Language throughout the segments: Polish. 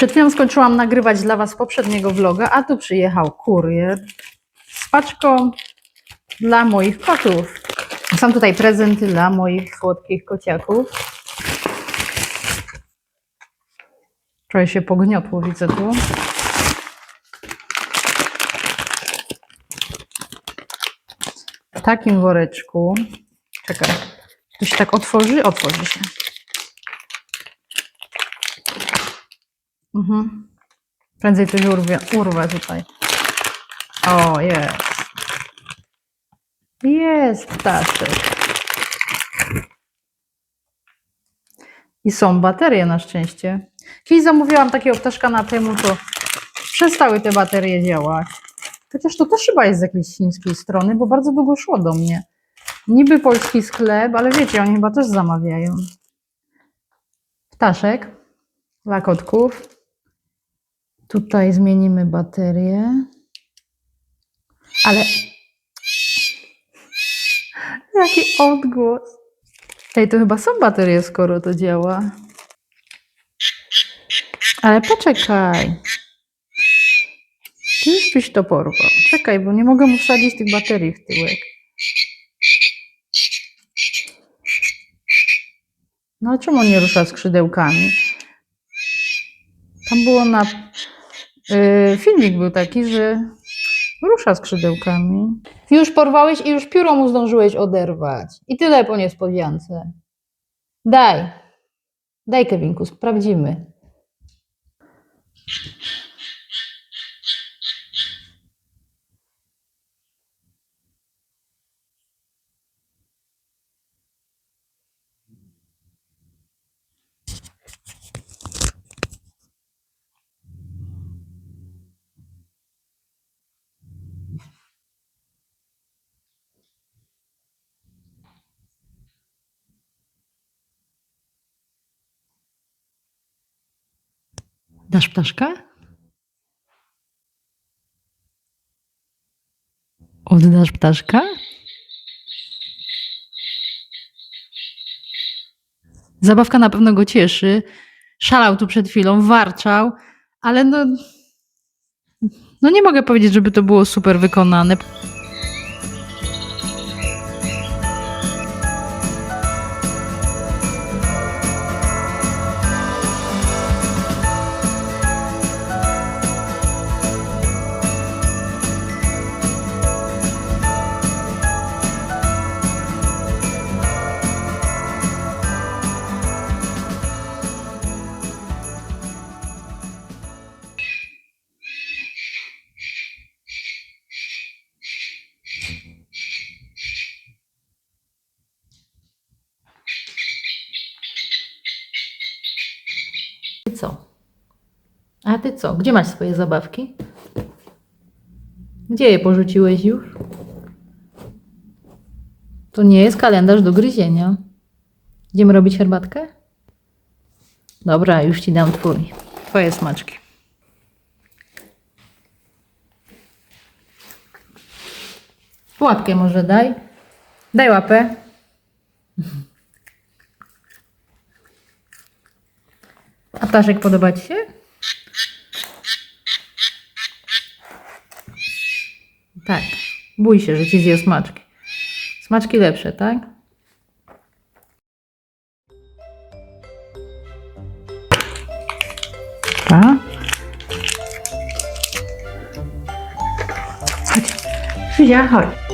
Przed chwilą skończyłam nagrywać dla Was poprzedniego vloga, a tu przyjechał kurier z paczką dla moich kotów. Są tutaj prezenty dla moich słodkich kociaków. Trochę się pogniotło, widzę tu. W takim woreczku. Czekaj. To się tak otworzy? Otworzy się. Mhm. Prędzej coś urwie, urwę tutaj. O, jest. Jest ptaszek. I są baterie na szczęście. Kiedyś zamówiłam takiego ptaszka na temu, to przestały te baterie działać. Chociaż to też chyba jest z jakiejś chińskiej strony, bo bardzo długo szło do mnie. Niby polski sklep, ale wiecie, oni chyba też zamawiają. Ptaszek dla kotków. Tutaj zmienimy baterię. Ale. Jaki odgłos. Ej, to chyba są baterie, skoro to działa. Ale poczekaj. Ty już byś to porwał. Czekaj, bo nie mogę mu wsadzić tych baterii w tyłek. No, czemu nie rusza skrzydełkami? Tam było na. Yy, filmik był taki, że rusza skrzydełkami. Już porwałeś i już pióro mu zdążyłeś oderwać. I tyle po niespodziance. Daj. Daj, Kevinku, sprawdzimy. Dasz ptaszka? Oddasz ptaszka? Zabawka na pewno go cieszy. Szalał tu przed chwilą, warczał, ale no. No nie mogę powiedzieć, żeby to było super wykonane. Co? A ty co? Gdzie masz swoje zabawki? Gdzie je porzuciłeś już? To nie jest kalendarz do gryzienia. Idziemy robić herbatkę? Dobra, już ci dam twój. Twoje smaczki. Łapkę może daj. Daj łapę. A ptaszek podoba ci się? Tak. Bój się, że ci zje smaczki. Smaczki lepsze, tak? A? Chodź. Chodź.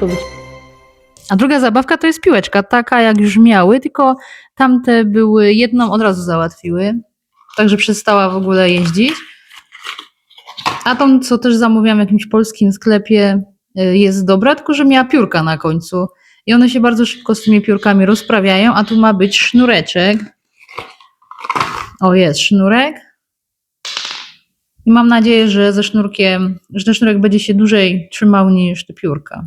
Być. A druga zabawka to jest piłeczka, taka jak już miały, tylko tamte były, jedną od razu załatwiły, także przestała w ogóle jeździć. A tą, co też zamówiłam w jakimś polskim sklepie, y, jest dobra, tylko że miała piórka na końcu. I one się bardzo szybko z tymi piórkami rozprawiają, a tu ma być sznureczek. O, jest sznurek. I mam nadzieję, że ze sznurkiem, że ten sznurek będzie się dłużej trzymał niż te piórka.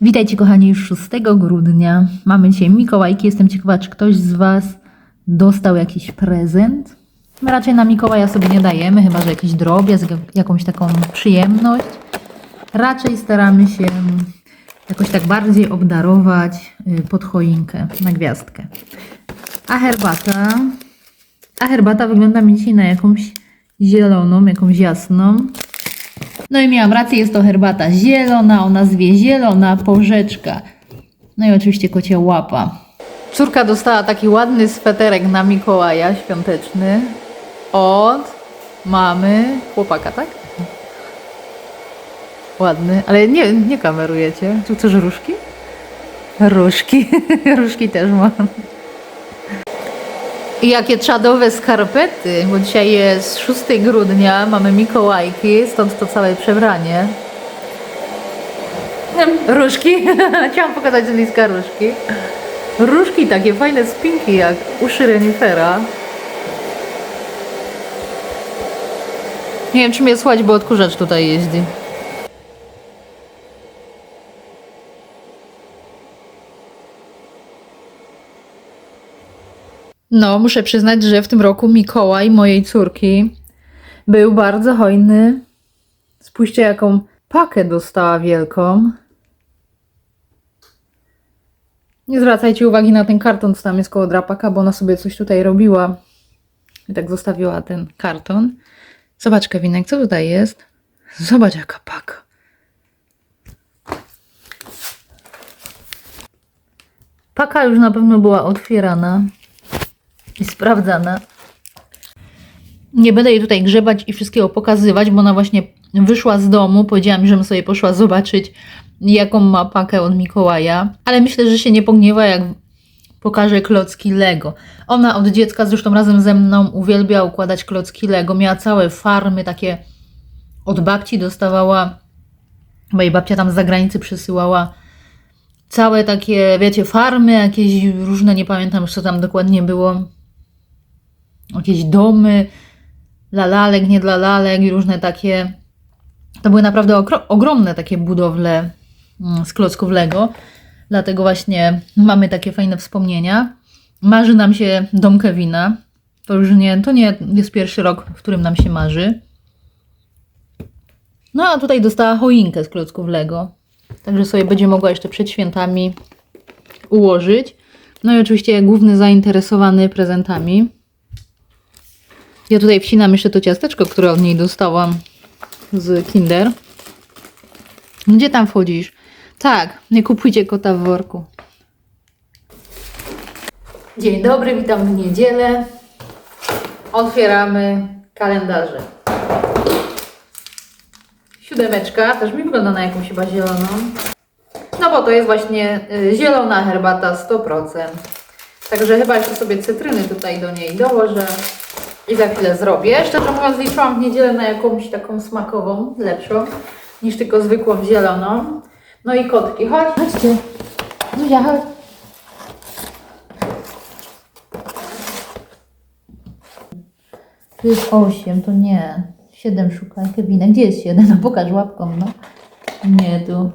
Witajcie kochani już 6 grudnia. Mamy dzisiaj Mikołajki. Jestem ciekawa, czy ktoś z Was dostał jakiś prezent. My raczej na Mikołaja sobie nie dajemy, chyba że jakiś drobiazg, jakąś taką przyjemność. Raczej staramy się jakoś tak bardziej obdarować y, pod choinkę, na gwiazdkę. A herbata? A herbata wygląda mi dzisiaj na jakąś zieloną, jakąś jasną. No i miałam rację, jest to herbata zielona o nazwie Zielona Porzeczka. No i oczywiście kocia łapa. Córka dostała taki ładny sweterek na Mikołaja świąteczny od mamy chłopaka, tak? Ładny, ale nie, nie kamerujecie. Tu chcesz różki? Różki. różki też mam. Jakie czadowe skarpety, bo dzisiaj jest 6 grudnia, mamy Mikołajki, stąd to całe przebranie. Różki. Chciałam pokazać z bliska różki. Różki takie fajne spinki jak uszy renifera. Nie wiem, czy mnie słuchać, bo odkurzacz tutaj jeździ. No, muszę przyznać, że w tym roku Mikołaj mojej córki był bardzo hojny. Spójrzcie, jaką pakę dostała wielką. Nie zwracajcie uwagi na ten karton, co tam jest koło drapaka, bo ona sobie coś tutaj robiła. I tak zostawiła ten karton. Zobacz, Kevinek, co tutaj jest? Zobacz, jaka paka. Paka już na pewno była otwierana sprawdzana. Nie będę jej tutaj grzebać i wszystkiego pokazywać, bo ona właśnie wyszła z domu. Powiedziała mi, żebym sobie poszła zobaczyć, jaką ma pakę od Mikołaja. Ale myślę, że się nie pogniewa, jak pokaże klocki Lego. Ona od dziecka, zresztą razem ze mną, uwielbia układać klocki Lego. Miała całe farmy takie od babci dostawała, bo jej babcia tam z zagranicy przysyłała całe takie, wiecie, farmy, jakieś różne, nie pamiętam już co tam dokładnie było. Jakieś domy dla lalek, nie dla lalek i różne takie. To były naprawdę ogromne takie budowle mm, z klocków Lego. Dlatego właśnie mamy takie fajne wspomnienia. Marzy nam się dom Kevina. To już nie, to nie jest pierwszy rok, w którym nam się marzy. No a tutaj dostała choinkę z klocków Lego. Także sobie będzie mogła jeszcze przed świętami ułożyć. No i oczywiście główny zainteresowany prezentami. Ja tutaj wcinam jeszcze to ciasteczko, które od niej dostałam z Kinder. Gdzie tam wchodzisz? Tak, nie kupujcie kota w worku. Dzień dobry, witam w niedzielę. Otwieramy kalendarze. Siódemeczka, też mi wygląda na jakąś chyba zieloną. No bo to jest właśnie y, zielona herbata 100%. Także chyba jeszcze sobie cytryny tutaj do niej dołożę i za chwilę zrobię. Szczerze mówiąc liczyłam w niedzielę na jakąś taką smakową, lepszą, niż tylko zwykłą zieloną. No i kotki, chodź. Chodźcie. Zuzia, chodź. Tu jest 8, to nie. 7 szukaj, Kevina. Gdzie jest 7? No pokaż łapką, no. Nie, tu.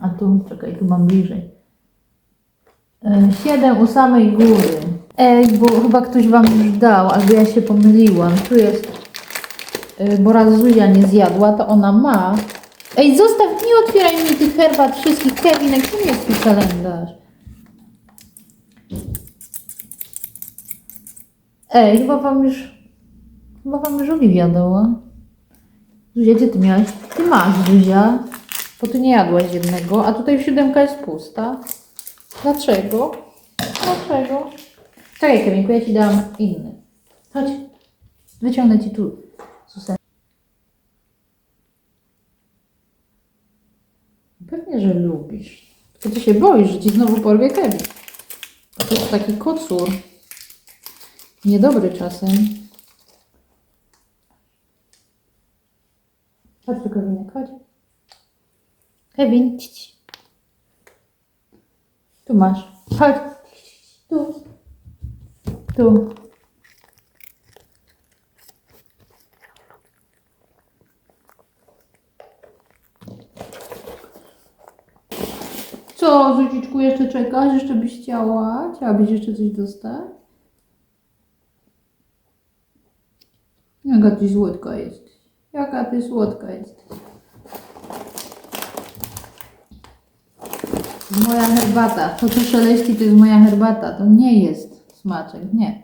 A tu, czekaj, tu mam bliżej. 7 u samej góry. Ej, bo chyba ktoś Wam już dał, albo ja się pomyliłam. Tu jest, y, bo raz Zuzia nie zjadła, to ona ma Ej, zostaw, nie otwieraj mi tych herbat wszystkich. Kevinek, czym jest twój kalendarz? Ej, chyba wam już, chyba wam już Oliwia dała. Zuzia, gdzie ty miałaś? Ty masz, Zuzia. Bo ty nie jadłaś jednego, a tutaj siódemka jest pusta. Dlaczego? Dlaczego? Czekaj, Kevinku, ja ci dam inny. Chodź. Wyciągnę ci tu. Susa. Pewnie, że lubisz. Tylko ty się boisz, że ci znowu porwie Kevin. To jest taki kocur. Niedobry czasem. Chodź tu, Kevinek, chodź. Kevin. Tu masz. Chodź. Tu. Tu. Co, Zuziczku, jeszcze czekasz? Jeszcze byś chciała? Chciałabyś jeszcze coś dostać? Jaka ty słodka jesteś. Jaka ty słodka jesteś. Jest moja herbata. To, co szeleści, to jest moja herbata. To nie jest smaczek, nie.